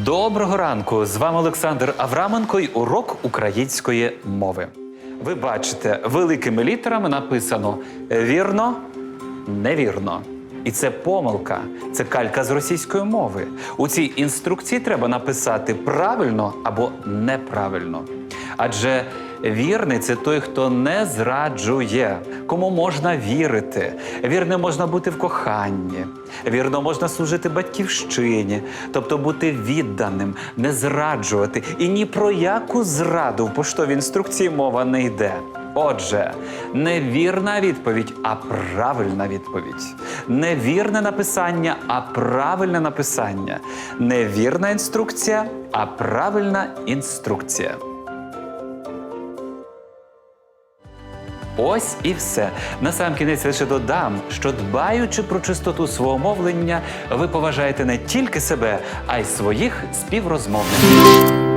Доброго ранку! З вами Олександр Авраменко і урок української мови. Ви бачите, великими літерами написано вірно, невірно. І це помилка, це калька з російської мови. У цій інструкції треба написати правильно або неправильно. Адже вірний це той, хто не зраджує, кому можна вірити. Вірним можна бути в коханні, вірно можна служити батьківщині, тобто бути відданим, не зраджувати. І ні про яку зраду в поштовій інструкції мова не йде. Отже, не вірна відповідь, а правильна відповідь. Не вірне написання, а правильне написання. Не вірна інструкція, а правильна інструкція. Ось і все. Насамкінець лише додам, що дбаючи про чистоту свого мовлення, ви поважаєте не тільки себе, а й своїх співрозмовників.